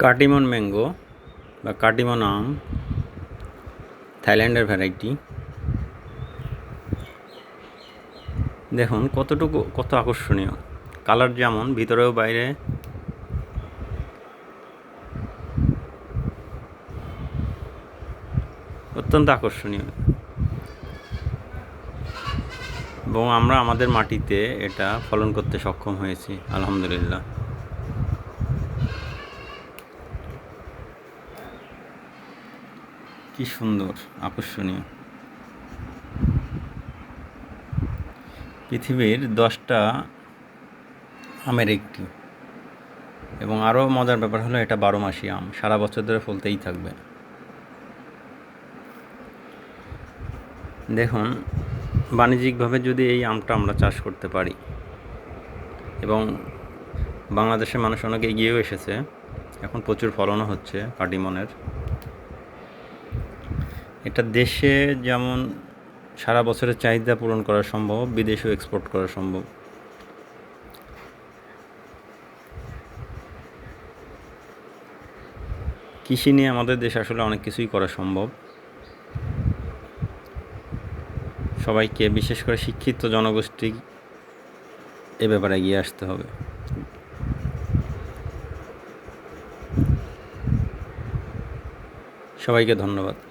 Katimon mango বা কাটিমন আম, থাইল্যান্ডের variety. দেখুন, কতটুকু, কত আকর্ষণীয়। কালার যেমন ভিতরেও বাইরে। অত্যন্ত আকর্ষণীয়। এবং আমরা আমাদের মাটিতে এটা ফলন করতে সক্ষম হয়েছি, আলহামদুলিল্লাহ। কি সুন্দর, আকর্ষণীয়। পৃথিবীর দশটা আমের একটি। এবং আরও মজার ব্যাপার হলো, এটা বারো মাসি আম। সারা বছর ধরে ফলতেই থাকবে। দেখুন, বাণিজ্যিকভাবে যদি এই আমটা আমরা চাষ করতে পারি, এবং বাংলাদেশের মানুষ অনেক এগিয়েও এসেছে, এখন প্রচুর ফলনও হচ্ছে কাটিমনের এটা দেশে যেমন সারা বছরের চাহিদা পূরণ করা সম্ভব, বিদেশেও এক্সপোর্ট করা সম্ভব। কৃষি নিয়ে আমাদের দেশে আসলে অনেক কিছুই করা সম্ভব। সবাইকে, বিশেষ করে শিক্ষিত জনগোষ্ঠী, এ ব্যাপারে এগিয়ে আসতে হবে। সবাইকে ধন্যবাদ।